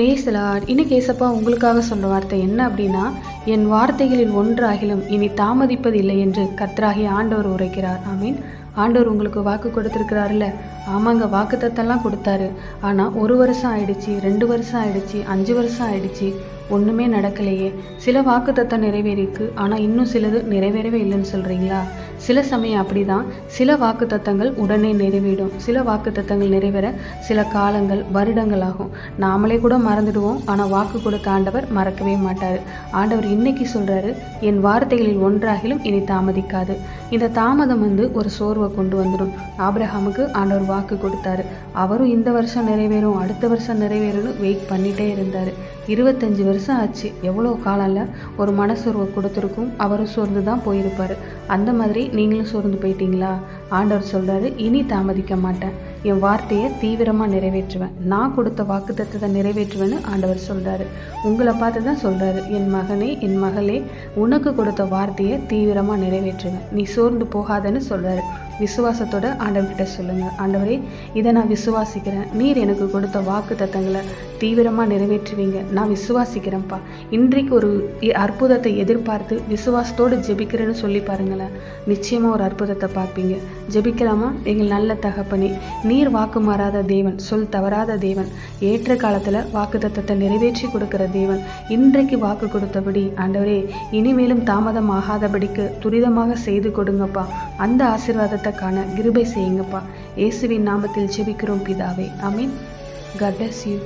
பிரேசலாட் இன்னைக்கு ஏசப்பா உங்களுக்காக சொல்ற வார்த்தை என்ன அப்படின்னா என் வார்த்தைகளில் ஒன்றாகிலும் இனி தாமதிப்பதில்லை என்று கத்ராகி ஆண்டவர் உரைக்கிறார். ஐ மீன் ஆண்டவர் உங்களுக்கு வாக்கு கொடுத்துருக்கிறாருல்ல? ஆமாங்க வாக்கு தத்தெல்லாம் கொடுத்தாரு. ஆனால் ஒரு வருஷம் ஆயிடுச்சு ரெண்டு வருஷம் ஆயிடுச்சு அஞ்சு வருஷம் ஆயிடுச்சு ஒன்றுமே நடக்கலையே. சில வாக்கு தத்தம் நிறைவேறிருக்கு ஆனால் இன்னும் சிலது நிறைவேறவே இல்லைன்னு சொல்கிறீங்களா சில சமயம் அப்படி தான் சில வாக்கு தத்தங்கள் உடனே நிறைவேறும். சில வாக்கு தத்தங்கள் நிறைவேற சில காலங்கள் வருடங்கள் ஆகும். நாமளே கூட மறந்துடுவோம். ஆனால் வாக்கு கொடுத்த ஆண்டவர் மறக்கவே மாட்டார். ஆண்டவர் இன்னைக்கு சொல்கிறாரு என் வார்த்தைகளில் ஒன்றாகிலும் இனி தாமதிக்காது. இந்த தாமதம் வந்து ஒரு சோர்வை கொண்டு வந்துடும். ஆப்ரஹாமுக்கு ஆண்டவர் வாக்கு கொடுத்தாரு. அவரும் இந்த வருஷம் நிறைவேறும் அடுத்த வருஷம் நிறைவேறும்னு வெயிட் பண்ணிட்டே இருந்தார். இருபத்தஞ்சி வருஷம் ஆச்சு. எவ்வளோ காலம்ல ஒரு மனசுருவை கொடுத்துருக்கும். அவரும் சோர்ந்து தான் போயிருப்பார். அந்த மாதிரி நீங்களும் சோர்ந்து போயிட்டீங்களா? ஆண்டவர் சொல்கிறாரு இனி தாமதிக்க மாட்டேன். என் வார்த்தையை தீவிரமாக நிறைவேற்றுவேன். நான் கொடுத்த வாக்குத்தத்தத்தை நிறைவேற்றுவேன்னு ஆண்டவர் சொல்கிறாரு உங்களை பார்த்து தான் சொல்கிறாரு என் மகனே என் மகளே உனக்கு கொடுத்த வார்த்தையை தீவிரமாக நிறைவேற்றுவேன். நீ சோர்ந்து போகாதன்னு சொல்கிறாரு விசுவாசத்தோட ஆண்டவர்கிட்ட சொல்லுங்கள் ஆண்டவரே இதை நான் விசுவாசிக்கிறேன். நீர் எனக்கு கொடுத்த வாக்கு தத்தங்களை தீவிரமாக நிறைவேற்றுவீங்க. நான் விசுவாசிக்கிறேன்ப்பா. இன்றைக்கு ஒரு இ- அற்புதத்தை எதிர்பார்த்து விசுவாசத்தோடு ஜெபிக்கிறேன்னு சொல்லி பாருங்களேன். நிச்சயமாக ஒரு அற்புதத்தை பார்ப்பீங்க. ஜெபிக்கலாமா? எங்கள் நல்ல தகப்பனே நீர் வாக்கு மாறாத தேவன் சொல் தவறாத தேவன் ஏற்ற காலத்தில் வாக்கு தத்தத்தை நிறைவேற்றி கொடுக்கிற தேவன் இன்றைக்கு வாக்கு கொடுத்தபடி ஆண்டவரே இனிமேலும் தாமதம் ஆகாதபடிக்கு துரிதமாக செய்து கொடுங்கப்பா. அந்த ஆசீர்வாதத்தை காண கிருபை செய்யுங்கப்பா. இயேசுவின் நாமத்தில் ஜெபிக்கிறோம் பிதாவே. ஐ மீன் கட் யூ